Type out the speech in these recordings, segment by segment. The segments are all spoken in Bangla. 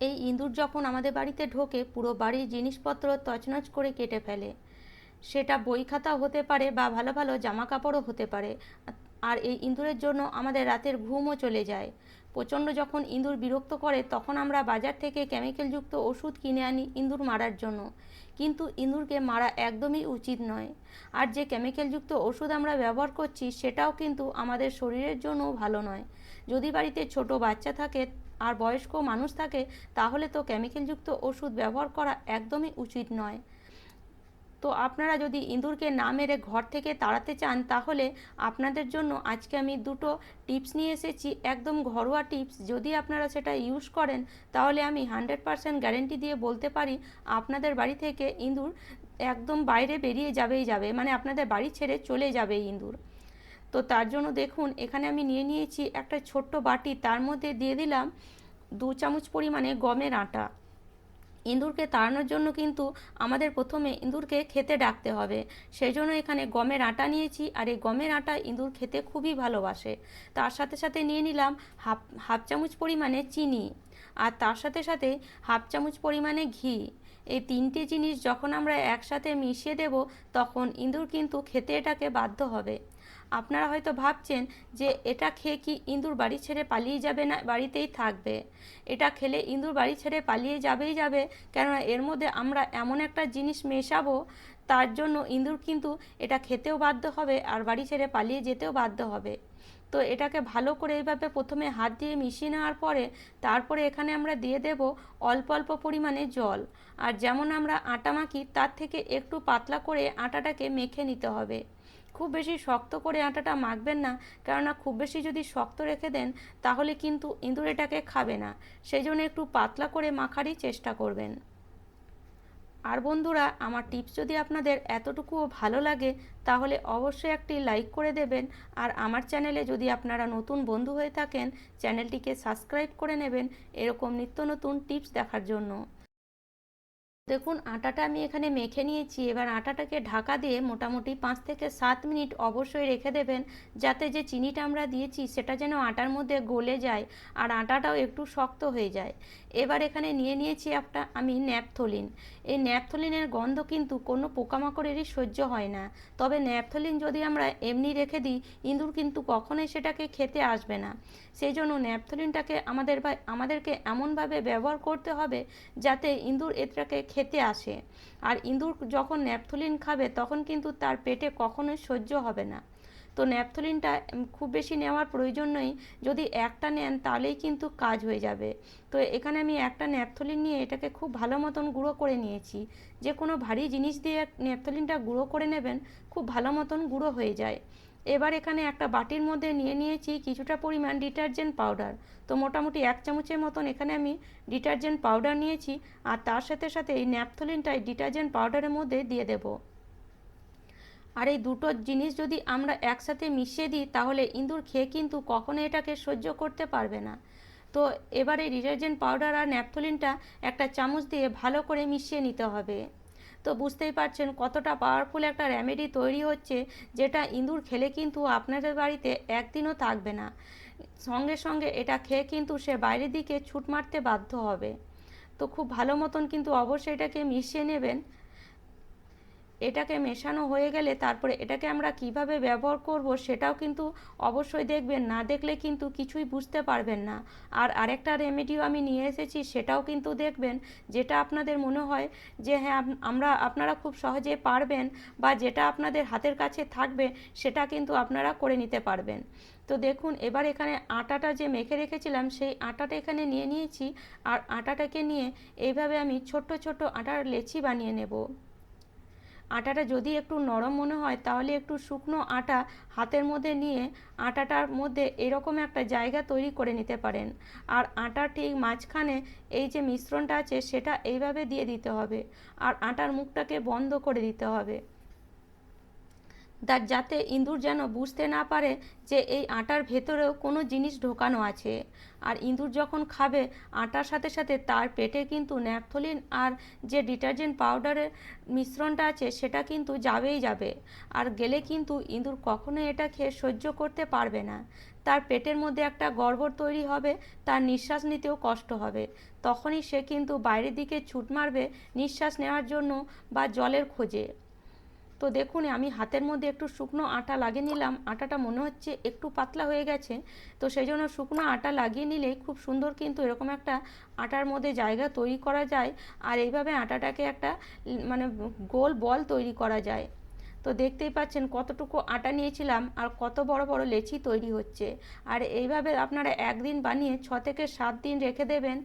এই ইঁদুর যখন আমাদের বাড়িতে ঢোকে, পুরো বাড়ির জিনিসপত্র তছনছ করে কেটে ফেলে। সেটা বই খাতাও হতে পারে বা ভালো ভালো জামা কাপড়ও হতে পারে। আর এই ইঁদুরের জন্য আমাদের রাতের ঘুমও চলে যায়। প্রচণ্ড যখন ইঁদুর বিরক্ত করে, তখন আমরা বাজার থেকে কেমিক্যালযুক্ত ওষুধ কিনে আনি ইঁদুর মারার জন্য। কিন্তু ইঁদুরকে মারা একদমই উচিত নয়। আর যে কেমিক্যালযুক্ত ওষুধ আমরা ব্যবহার করছি, সেটাও কিন্তু আমাদের শরীরের জন্য ভালো নয়। যদি বাড়িতে ছোট বাচ্চা থাকে আর বয়স্ক মানুষ থাকে, তাহলে তো কেমিক্যালযুক্ত ওষুধ ব্যবহার করা একদমই উচিত নয়। তো আপনারা যদি ইঁদুরকে না মেরে ঘর থেকে তাড়াতে চান, তাহলে আপনাদের জন্য আজকে আমি দুটো টিপস নিয়ে এসেছি, একদম ঘরোয়া টিপস। যদি আপনারা সেটা ইউজ করেন, তাহলে আমি হান্ড্রেড পারসেন্ট গ্যারেন্টি দিয়ে বলতে পারি, আপনাদের বাড়ি থেকে ইঁদুর একদম বাইরে বেরিয়ে যাবেই যাবে মানে আপনাদের বাড়ি ছেড়ে চলে যাবে ইঁদুর। তো তার জন্য দেখুন, এখানে আমি নিয়ে নিয়েছি একটা ছোট্ট বাটি, তার মধ্যে দিয়ে দিলাম দু চামচ পরিমাণে গমের আটা। ইঁদুরকে তাড়ানোর জন্য কিন্তু আমাদের প্রথমে ইঁদুরকে খেতে ডাকতে হবে। সেই জন্য এখানে গমের আটা নিয়েছি, আর এই গমের আটা ইঁদুর খেতে খুবই ভালোবাসে। তার সাথে সাথে নিয়ে নিলাম হাফ হাফ চামচ পরিমাণে চিনি, আর তার সাথে সাথে হাফ চামচ পরিমাণে ঘি। এই তিনটে জিনিস যখন আমরা একসাথে মিশিয়ে দেব, তখন ইঁদুর কিন্তু খেতে এটাকে বাধ্য হবে। আপনারা হয়তো ভাবছেন যে এটা খেয়ে কি ইঁদুর বাড়ি ছেড়ে পালিয়ে যাবে না, বাড়িতেই থাকবে। এটা খেলে ইঁদুর বাড়ি ছেড়ে পালিয়ে যাবেই যাবে, কেননা এর মধ্যে আমরা এমন একটা জিনিস মেশাবো, তার জন্য ইঁদুর কিন্তু এটা খেতেও বাধ্য হবে আর বাড়ি ছেড়ে পালিয়ে যেতেও বাধ্য হবে। তো এটাকে ভালো করে এইভাবে প্রথমে হাত দিয়ে মিশিয়ে নেওয়ার পরে তারপরে এখানে আমরা দিয়ে দেব অল্প অল্প পরিমাণে জল। আর যেমন আমরা আটা মাখি, তার থেকে একটু পাতলা করে আটাটাকে মেখে নিতে হবে। খুব বেশি শক্ত করে আটাটা মাখবেন না, কেননা খুব বেশি যদি শক্ত রেখে দেন, তাহলে কিন্তু ইঁদুর এটাকে খাবে না। সেই জন্য একটু পাতলা করে মাখারই চেষ্টা করবেন। আর বন্ধুরা, আমার টিপস যদি আপনাদের এতটুকুও ভালো লাগে, তাহলে অবশ্যই একটি লাইক করে দেবেন। আর আমার চ্যানেলে যদি আপনারা নতুন বন্ধু হয়ে থাকেন, চ্যানেলটিকে সাবস্ক্রাইব করে নেবেন এরকম নিত্য নতুন টিপস দেখার জন্য। দেখুন, আটাটা আমি এখানে মেখে নিয়েছি। এবার আটাটাকে ঢাকা দিয়ে মোটামুটি পাঁচ থেকে সাত মিনিট অবশ্যই রেখে দেবেন, যাতে যে চিনিটা আমরা দিয়েছি সেটা যেন আটার মধ্যে গলে যায় আর আটাটাও একটু শক্ত হয়ে যায়। এবার এখানে নিয়ে নিয়েছি একটা, আমি ন্যাপথলিন। এই ন্যাপথলিনের গন্ধ কিন্তু কোনো পোকামাকড়েরই সহ্য হয় না। তবে ন্যাপথলিন যদি আমরা এমনি রেখে দিই, ইঁদুর কিন্তু কখনোই সেটাকে খেতে আসবে না। সেই জন্য ন্যাপথলিনটাকে আমাদের বা, আমাদেরকে এমনভাবে ব্যবহার করতে হবে, যাতে ইঁদুর এটাকে খেতে আসে। আর ইঁদুর যখন ন্যাপথলিন খাবে, তখন কিন্তু তার পেটে কখনোই সহ্য হবে না। তো ন্যাপথলিনটা খুব বেশি নেওয়ার প্রয়োজন নেই। যদি একটা নেন, তাহলেই কিন্তু কাজ হয়ে যাবে। তো এখানে আমি একটা ন্যাপথলিন নিয়ে এটাকে খুব ভালো মতন গুঁড়ো করে নিয়েছি। যে কোনো ভারী জিনিস দিয়ে ন্যাপথলিনটা গুঁড়ো করে নেবেন, খুব ভালো মতন গুঁড়ো হয়ে যায়। এবার এখানে একটা বাটির মধ্যে নিয়ে নিয়েছি কিছুটা পরিমাণ ডিটারজেন্ট পাউডার। তো মোটামুটি এক চামচের মতন এখানে আমি ডিটারজেন্ট পাউডার নিয়েছি আর তার সাথে সাথে এই ন্যাপথলিনটাই ডিটারজেন্ট পাউডারের মধ্যে দিয়ে দেব। আর এই দুটো জিনিস যদি আমরা একসাথে মিশিয়ে দিই তাহলে ইঁদুর খেয়ে কিন্তু কখনো এটাকে সহ্য করতে পারবে না। তো এবারে ডিটারজেন্ট পাউডার আর ন্যাপথলিনটা একটা চামচ দিয়ে ভালো করে মিশিয়ে নিতে হবে। তো বুঝতেই পারছেন কতটা পাওয়ারফুল একটা রেমেডি তৈরি হচ্ছে, যেটা ইঁদুর খেলে কিন্তু আপনাদের বাড়িতে একদিনও থাকবে না। সঙ্গে সঙ্গে এটা খেয়ে কিন্তু সে বাইরের দিকে ছুট মারতে বাধ্য হবে। তো খুব ভালো মতন কিন্তু অবশ্যই এটাকে মিশিয়ে নেবেন। এটাকে মেশানো হয়ে গেলে তারপরে এটাকে আমরা কীভাবে ব্যবহার করব সেটাও কিন্তু অবশ্যই দেখবেন। না দেখলে কিন্তু কিছুই বুঝতে পারবেন না। আর আরেকটা রেমেডিও আমি নিয়ে এসেছি সেটাও কিন্তু দেখবেন, যেটা আপনাদের মনে হয় যে হ্যাঁ আমরা, আপনারা খুব সহজে পারবেন বা যেটা আপনাদের হাতের কাছে থাকবে সেটা কিন্তু আপনারা করে নিতে পারবেন। তো দেখুন, এবার এখানে আটাটা যে মেখে রেখেছিলাম সেই আটাটা এখানে নিয়ে নিয়েছি। আর আটাটাকে নিয়ে এইভাবে আমি ছোট্ট ছোট্ট আটার লেচি বানিয়ে নেব। আটাটা যদি একটু নরম মনে হয়, তাহলে একটু শুকনো আটা হাতের মধ্যে নিয়ে আটাটার মধ্যে এরকম একটা জায়গা তৈরি করে নিতে পারেন। আর আটা ঠিক মাঝখানে এই যে মিশ্রণটা আছে, সেটা এইভাবে দিয়ে দিতে হবে। আর আটার মুখটাকে বন্ধ করে দিতে হবে। তার যাতে ইঁদুর যেন বুঝতে না পারে যে এই আটার ভেতরেও কোনো জিনিস ঢোকানো আছে। আর ইঁদুর যখন খাবে, আটার সাথে সাথে তার পেটে কিন্তু ন্যাপথলিন আর যে ডিটারজেন্ট পাউডারের মিশ্রণটা আছে, সেটা কিন্তু যাবেই যাবে। আর গেলে কিন্তু ইঁদুর কখনোই এটা খেয়ে সহ্য করতে পারবে না। তার পেটের মধ্যে একটা গড়বড় তৈরি হবে, তার নিঃশ্বাস নিতেও কষ্ট হবে। তখনই সে কিন্তু বাইরের দিকে ছুট মারবে নিঃশ্বাস নেওয়ার জন্য বা জলের খোঁজে। তো দেখুন, আমি হাতের মধ্যে একটু শুকনো আটা লাগিয়ে নিলাম। আটাটা মনে হচ্ছে একটু পাতলা হয়ে গেছে। তো সেই জন্য শুকনো আটা লাগিয়ে নিলেই খুব সুন্দর কিন্তু এরকম একটা আটার মধ্যে জায়গা তৈরি করা যায়। আর এইভাবে আটাটাকে একটা মানে গোল বল তৈরি করা যায়। তো দেখতেই পাচ্ছেন কতটুকু আটা নিয়েছিলাম আর কত বড় বড় লেচি তৈরি হচ্ছে। আর এইভাবে আপনারা একদিন বানিয়ে ছ থেকে সাত দিন রেখে দেবেন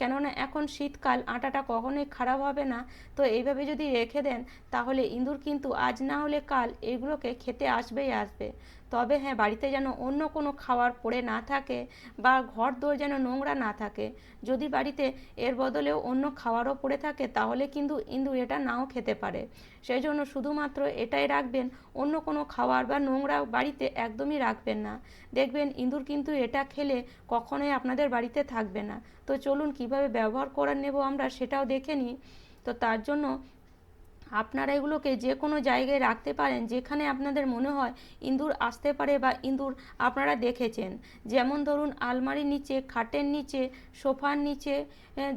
কেননা এখন শীতকাল, আটাটা কখনোই খারাপ হবে না। তো এইভাবে যদি রেখে দেন, তাহলে ইঁদুর কিন্তু আজ না হলে কাল এগুলোকে খেতে আসবেই আসবে। তবে হ্যাঁ বাড়িতে যেন অন্য কোনো খাবার পড়ে না থাকে বা ঘর দোর যেন নোংরা না থাকে। যদি বাড়িতে এর বদলেও অন্য খাবারও পড়ে থাকে, তাহলে কিন্তু ইঁদুর এটা নাও খেতে পারে। সেই জন্য শুধুমাত্র এটাই রাখবেন, অন্য কোনো খাবার বা নোংরা বাড়িতে একদমই রাখবেন না। দেখবেন ইঁদুর কিন্তু এটা খেলে কখনোই আপনাদের বাড়িতে থাকবে না। তো চলুন কীভাবে ব্যবহার করে নেব আমরা সেটাও দেখে নিই। তো তার জন্য আপনারা এগুলোকে যে কোনো জায়গায় রাখতে পারেন যেখানে আপনাদের মনে হয় ইঁদুর আসতে পারে বা ইঁদুর আপনারা দেখেছেন। যেমন ধরুন, আলমারির নিচে, খাটের নিচে, সোফার নিচে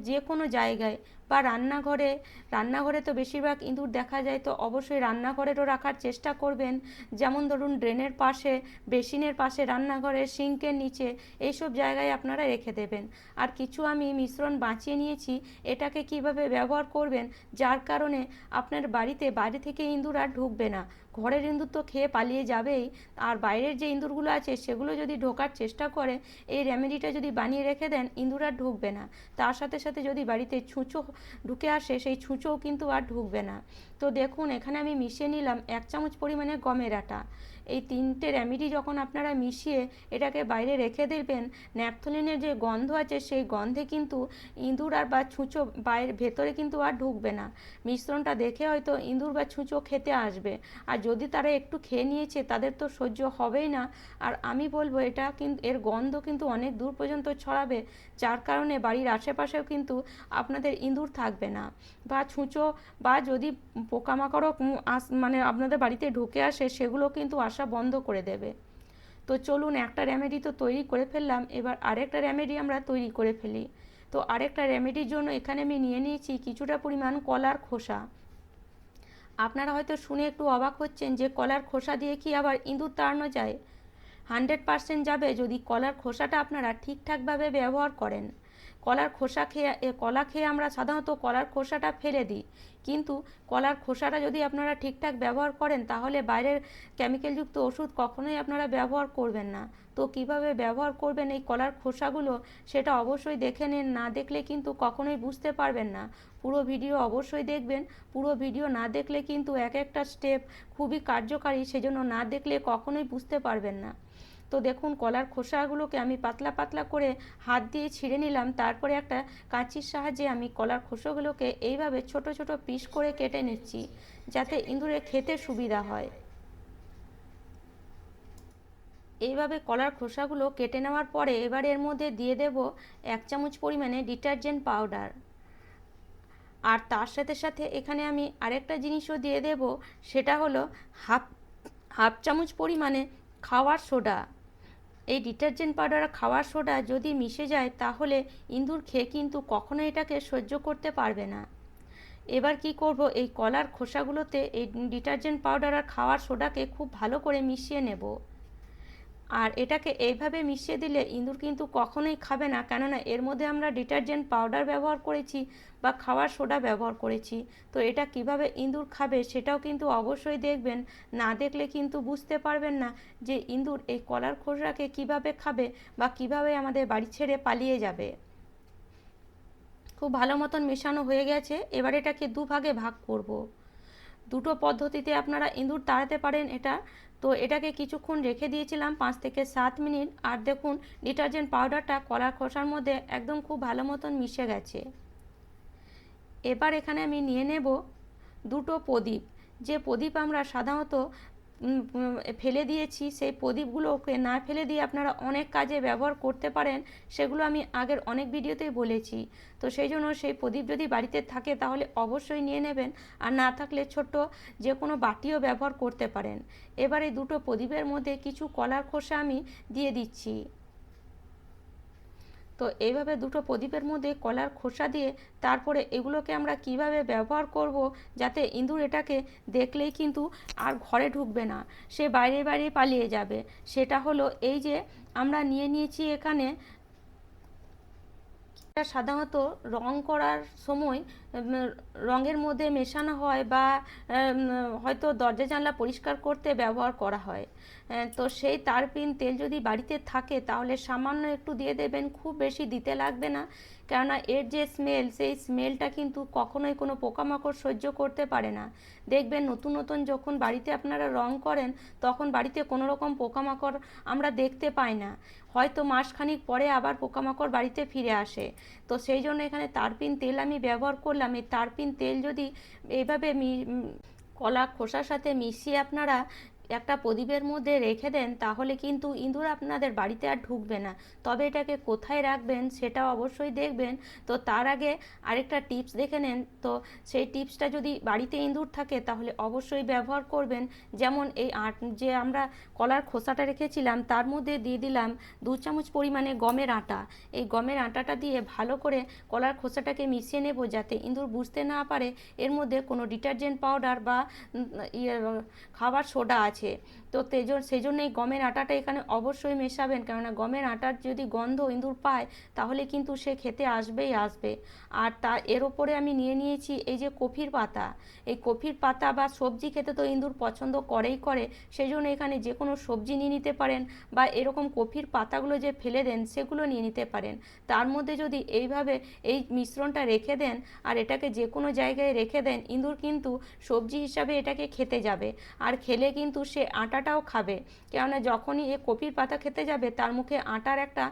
যে কোনো জায়গায় বা রান্নাঘরে রান্নাঘরে তো বেশিরভাগ ইঁদুর দেখা যায়, তো অবশ্যই রান্নাঘরেরও রাখার চেষ্টা করবেন। যেমন ধরুন, ড্রেনের পাশে, বেসিনের পাশে রান্নাঘরে সিঙ্কের নিচে, এইসব জায়গায় আপনারা রেখে দেবেন। আর কিছু আমি মিশ্রণ বাঁচিয়ে নিয়েছি, এটাকে কীভাবে ব্যবহার করবেন, যার কারণে আপনার বাড়িতে, বাড়ি থেকে ইঁদুর আর ঢুকবে না। ঘরের ইঁদুর তো খেয়ে পালিয়ে যাবেই। আর বাইরের যে ইঁদুরগুলো আছে, সেগুলো যদি ঢোকার চেষ্টা করে, এই রেমেডিটা যদি বানিয়ে রেখে দেন, ইঁদুর আর ঢুকবে না। তার সাথে সাথে যদি বাড়িতে ছুঁচো ঢুকে আসে, সেই ছুঁচোও কিন্তু আর ঢুকবে না। তো দেখুন, এখানে আমি মিশিয়ে নিলাম এক চামচ পরিমাণে গমের আটা। এই তিনটে রেমেডি যখন আপনারা মিশিয়ে এটাকে বাইরে রেখে দেবেন, ন্যাপথলিনের যে গন্ধ আছে সেই গন্ধে কিন্তু ইঁদুর আর বা ছুঁচো বাইরে, ভেতরে কিন্তু আর ঢুকবে না। মিশ্রণটা দেখে হয়তো ইঁদুর বা ছুঁচো খেতে আসবে। আর যদি তারা একটু খেয়ে নিয়েছে, তাদের তো সহ্য হবেই না। আর আমি বলব, এটা কিন্তু এর গন্ধ কিন্তু অনেক দূর পর্যন্ত ছড়াবে। যার কারণে বাড়ির আশেপাশেও কিন্তু আপনাদের ইঁদুর থাকবে না। বা ছুঁচো বা যদি পোকামাকড়ও আস মানে আপনাদের বাড়িতে ঢুকে আসে, সেগুলো কিন্তু আসা বন্ধ করে দেবে। তো চলুন একটা রেমেডি তো তৈরি করে ফেললাম, এবার আরেকটা রেমেডি আমরা তৈরি করে ফেলি। তো আরেকটা রেমেডির জন্য এখানে আমি নিয়ে নিয়েছি কিছুটা পরিমাণ কলার খোসা। আপনারা হয়তো শুনে একটু অবাক হচ্ছেন যে কলার খোসা দিয়ে কি আবার ইঁদুর তাড়ানো যায়? হান্ড্রেড পারসেন্ট যাবে যদি কলার খোসাটা আপনারা ঠিকঠাকভাবে ব্যবহার করেন। কলার খোসা খেয়ে কলা খেয়ে আমরা সাধারণত কলার খোসাটা ফেলে দিই। কিন্তু কলার খোসাটা যদি আপনারা ঠিকঠাক ব্যবহার করেন, তাহলে বাইরের কেমিক্যালযুক্ত ওষুধ কখনোই আপনারা ব্যবহার করবেন না। তো কীভাবে ব্যবহার করবেন এই কলার খোসাগুলো, সেটা অবশ্যই দেখে নিন। না দেখলে কিন্তু কখনোই বুঝতে পারবেন না। পুরো ভিডিও অবশ্যই দেখবেন। পুরো ভিডিও না দেখলে কিন্তু এক একটা স্টেপ খুবই কার্যকারী, সেজন্য না দেখলে কখনোই বুঝতে পারবেন না। তো দেখুন, কলার খোসাগুলোকে আমি পাতলা পাতলা করে হাত দিয়ে ছিঁড়ে নিলাম। তারপরে একটা কাঁচির সাহায্যে আমি কলার খোসাগুলোকে এইভাবে ছোট ছোট পিস করে কেটে নিচ্ছি, যাতে ইঁদুরে খেতে সুবিধা হয়। এইভাবে কলার খোসাগুলো কেটে নেওয়ার পরে এবার এর মধ্যে দিয়ে দেব এক চামচ পরিমাণে ডিটারজেন্ট পাউডার। আর তার সাথে সাথে এখানে আমি আরেকটা জিনিসও দিয়ে দেব, সেটা হলো হাফ হাফ চামচ পরিমাণে খাওয়ার সোডা। এই ডিটারজেন্ট পাউডার খাওয়ার সোডা যদি মিশে যায়, তাহলে ইঁদুর খেয়ে কিন্তু কখনো এটাকে সহ্য করতে পারবে না। এবার কি করব? এই কলার খোসাগুলোতে এই ডিটারজেন্ট পাউডার আর খাওয়ার সোডাকে খুব ভালো করে মিশিয়ে নেব। আর এটাকে এইভাবে মিশিয়ে দিলে ইঁদুর কিন্তু কখনোই খাবে না। কেননা এর মধ্যে আমরা ডিটারজেন্ট পাউডার ব্যবহার করেছি বা খাওয়ার সোডা ব্যবহার করেছি। তো এটা কীভাবে ইঁদুর খাবে সেটাও কিন্তু অবশ্যই দেখবেন। না দেখলে কিন্তু বুঝতে পারবেন না যে ইঁদুর এই কলার খোসাকে কীভাবে খাবে বা কীভাবে আমাদের বাড়ি ছেড়ে পালিয়ে যাবে। খুব ভালো মতন মেশানো হয়ে গেছে। এবার এটাকে দুভাগে ভাগ করব। দুটো পদ্ধতিতে আপনারা ইঁদুর তাড়াতে পারেন। এটা তো এটাকে কিছুক্ষণ রেখে দিয়েছিলাম পাঁচ থেকে সাত মিনিট। আর দেখুন, ডিটারজেন্ট পাউডারটা কলার খোসার মধ্যে একদম খুব ভালো মতন মিশে গেছে। এবার এখানে আমি নিয়ে নেব দুটো প্রদীপ। যে প্রদীপ আমরা সাধারণত ফেলে দিয়েছি, সেই প্রদীপগুলোকে না ফেলে দিয়ে আপনারা অনেক কাজে ব্যবহার করতে পারেন, সেগুলো আমি আগের অনেক ভিডিওতেই বলেছি। তো সেই জন্য সেই প্রদীপ যদি বাড়িতে থাকে তাহলে অবশ্যই নিয়ে নেবেন, আর না থাকলে ছোট্ট যে কোনো বাটিও ব্যবহার করতে পারেন। এবারে দুটো প্রদীপের মধ্যে কিছু কলার খোসা আমি দিয়ে দিচ্ছি। তো এইভাবে দুটো প্রদীপের মধ্যে কলার খোসা দিয়ে তারপরে এগুলোকে আমরা কীভাবে ব্যবহার করব যাতে ইঁদুর এটাকে দেখলেই কিন্তু আর ঘরে ঢুকবে না, সে বাইরে বাইরে পালিয়ে যাবে। সেটা হলো এই যে আমরা নিয়ে নিয়েছি এখানে সাধারণত রং করার সময় রঙের মধ্যে মেশানো হয় বা হয়তো দরজা জানলা পরিষ্কার করতে ব্যবহার করা হয়। তো সেই তারপিন তেল যদি বাড়িতে থাকে, তাহলে সামান্য একটু দিয়ে দেবেন, খুব বেশি দিতে লাগবে না। কেননা এর যে স্মেল সেই স্মেলটা কিন্তু কখনোই কোনো পোকামাকড় সহ্য করতে পারে না। দেখবেন নতুন নতুন যখন বাড়িতে আপনারা রং করেন, তখন বাড়িতে কোনো রকম পোকামাকড় আমরা দেখতে পাই না। হয়তো মাসখানিক পরে আবার পোকামাকড় বাড়িতে ফিরে আসে। তো সেই জন্য এখানে তারপিন তেল আমি ব্যবহার করলাম। এই তারপিন তেল যদি এইভাবে কলা খোসার সাথে মিশিয়ে আপনারা একটা প্রদীপের মধ্যে রেখে দেন, তাহলে কিন্তু ইঁদুর আপনাদের বাড়িতে আর ঢুকবে না। তবে এটাকে কোথায় রাখবেন সেটাও অবশ্যই দেখবেন। তো তার আগে আরেকটা টিপস দেখে নেন। তো সেই টিপসটা যদি বাড়িতে ইঁদুর থাকে, তাহলে অবশ্যই ব্যবহার করবেন। যেমন এই আট, যে আমরা কলার খোসাটা রেখেছিলাম, তার মধ্যে দিয়ে দিলাম দু চামচ পরিমাণে গমের আটা। এই গমের আটাটা দিয়ে ভালো করে কলার খোসাটাকে মিশিয়ে নেব যাতে ইঁদুর বুঝতে না পারে। এর মধ্যে কোনো ডিটারজেন্ট পাউডার বা ইয়ে খাবার সোডা আছে। 且 তো তেজ সেই জন্য এই গমের আটাটা এখানে অবশ্যই মেশাবেন। কেননা গমের আটার যদি গন্ধ ইঁদুর পায়, তাহলে কিন্তু সে খেতে আসবেই আসবে। আর তা, এর ওপরে আমি নিয়ে নিয়েছি এই যে কফির পাতা। এই কফির পাতা বা সবজি খেতে তো ইঁদুর পছন্দ করেই করে। সেই জন্য এখানে যে কোনো সবজি নিয়ে নিতে পারেন বা এরকম কফির পাতাগুলো যে ফেলে দেন, সেগুলো নিয়ে নিতে পারেন। তার মধ্যে যদি এইভাবে এই মিশ্রণটা রেখে দেন আর এটাকে যে কোনো জায়গায় রেখে দেন, ইঁদুর কিন্তু সবজি হিসাবে এটাকে খেতে যাবে। আর খেলে কিন্তু সে আটাটাও খাবে। কেননা যখনই এ কপির পাতা খেতে যাবে, তার মুখে আটার একটা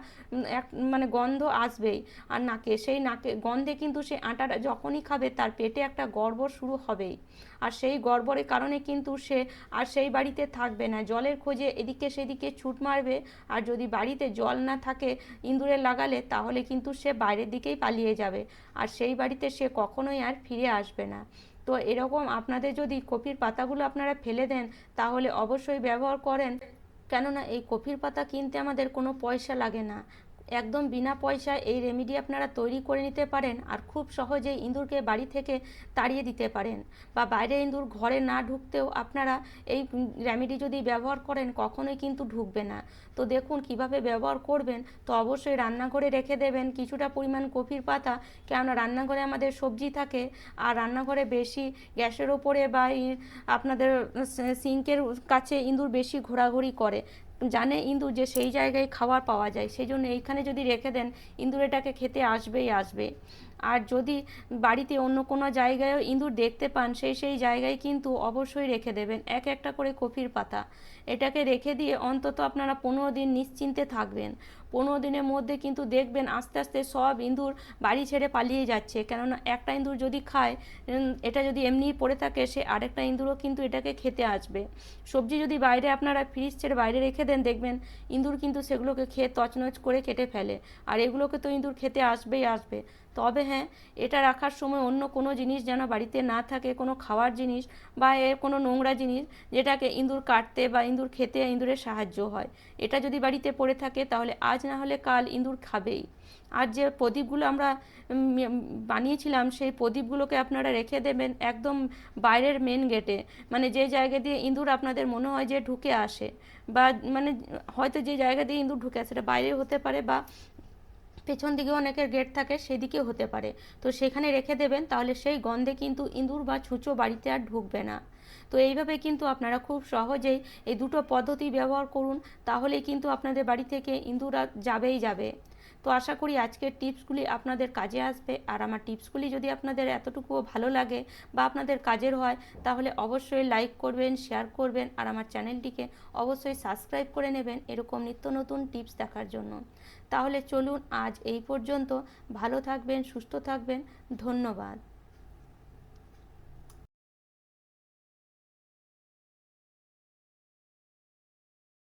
এক মানে গন্ধ আসবেই। আর নাকে, সেই নাকে, গন্ধে কিন্তু সে আটাটা যখনই খাবে, তার পেটে একটা গড়বড় শুরু হবেই। আর সেই গড়বড়ের কারণে কিন্তু সে আর সেই বাড়িতে থাকবে না। জলের খোঁজে এদিকে সেদিকে ছুট মারবে। আর যদি বাড়িতে জল না থাকে ইঁদুরে লাগালে, তাহলে কিন্তু সে বাইরের দিকেই পালিয়ে যাবে। আর সেই বাড়িতে সে কখনোই আর ফিরে আসবে না। তো এরকম আপনাদের যদি কপির পাতাগুলো আপনারা ফেলে দেন, তাহলে অবশ্যই ব্যবহার করেন। কেননা এই কপির পাতা কিনতে আমাদের কোনো পয়সা লাগে না। একদম বিনা পয়সায় এই রেমিডি আপনারা তৈরি করে নিতে পারেন আর খুব সহজেই ইঁদুরকে বাড়ি থেকে তাড়িয়ে দিতে পারেন। বা বাইরে ইঁদুর ঘরে না ঢুকতেও আপনারা এই রেমিডি যদি ব্যবহার করেন কখনোই কিন্তু ঢুকবে না। তো দেখুন কীভাবে ব্যবহার করবেন, তো অবশ্যই রান্নাঘরে রেখে দেবেন কিছুটা পরিমাণ কফির পাতা, কেননা রান্নাঘরে আমাদের সবজি থাকে আর রান্নাঘরে বেশি গ্যাসের ওপরে বা আপনাদের সিঙ্কের কাছে ইঁদুর বেশি ঘোরাঘুরি করে। জানে ইঁদুর যে সেই জায়গায় খাবার পাওয়া যায় সেই জন্য এইখানে যদি রেখে দেন ইঁদুর এটাকে খেতে আসবেই আসবে। আর যদি বাড়িতে অন্য কোনো জায়গায়ও ইঁদুর দেখতে পান, সেই সেই জায়গায় কিন্তু অবশ্যই রেখে দেবেন। এক একটা করে কফির পাতা। এটাকে রেখে দিয়ে অন্তত আপনারা পনেরো দিন নিশ্চিন্তে থাকবেন। পনেরো দিনের মধ্যে কিন্তু দেখবেন আস্তে আস্তে সব ইঁদুর বাড়ি ছেড়ে পালিয়ে যাচ্ছে। কেননা একটা ইঁদুর যদি খায় এটা যদি এমনিই পড়ে থাকে, সে আরেকটা ইঁদুরও কিন্তু এটাকে খেতে আসবে। সবজি যদি বাইরে আপনারা ফ্রিজ ছেড়ে বাইরে রেখে দেন, দেখবেন ইঁদুর কিন্তু সেগুলোকে খেয়ে তছনছ করে কেটে ফেলে। আর এগুলোকে তো ইঁদুর খেতে আসবেই আসবে। তবে হ্যাঁ এটা রাখার সময় অন্য কোনো জিনিস যেন বাড়িতে না থাকে, কোনো খাওয়ার জিনিস বা এর কোনো নোংরা জিনিস যেটাকে ইঁদুর কাটতে বা ইঁদুর খেতে ইঁদুরের সাহায্য হয়। এটা যদি বাড়িতে পড়ে থাকে তাহলে আজ না হলে কাল ইঁদুর খাবেই। আর যে প্রদীপগুলো আমরা বানিয়েছিলাম সেই প্রদীপগুলোকে আপনারা রেখে দেবেন একদম বাইরের মেন গেটে মানে যে জায়গা দিয়ে ইঁদুর আপনাদের মনে হয় যে ঢুকে আসে বা মানে হয়তো যে জায়গা দিয়ে ইঁদুর ঢুকে আসে, সেটা বাইরে হতে পারে বা পেছন দিকে অনেকের গেট থাকে, সেদিকেও হতে পারে। তো সেখানে রেখে দেবেন, তাহলে সেই গন্ধে কিন্তু ইঁদুর বা ছুঁচো বাড়িতে আর ঢুকবে না। তো এইভাবে কিন্তু আপনারা খুব সহজেই এই দুটো পদ্ধতি ব্যবহার করুন, তাহলেই কিন্তু আপনাদের বাড়ি থেকে ইঁদুর যাবেই যাবে। তো আশা করি আজকের টিপসগুলি আপনাদের কাজে আসবে। আর আমার টিপসগুলি যদি আপনাদের এতটুকুও ভালো লাগে বা আপনাদের কাজের হয়, তাহলে অবশ্যই লাইক করবেন, শেয়ার করবেন, আর আমার চ্যানেলটিকে অবশ্যই সাবস্ক্রাইব করে নেবেন এরকম নিত্য নতুন টিপস দেখার জন্য। তাহলে চলুন আজ এই পর্যন্ত। ভালো থাকবেন, সুস্থ থাকবেন। ধন্যবাদ।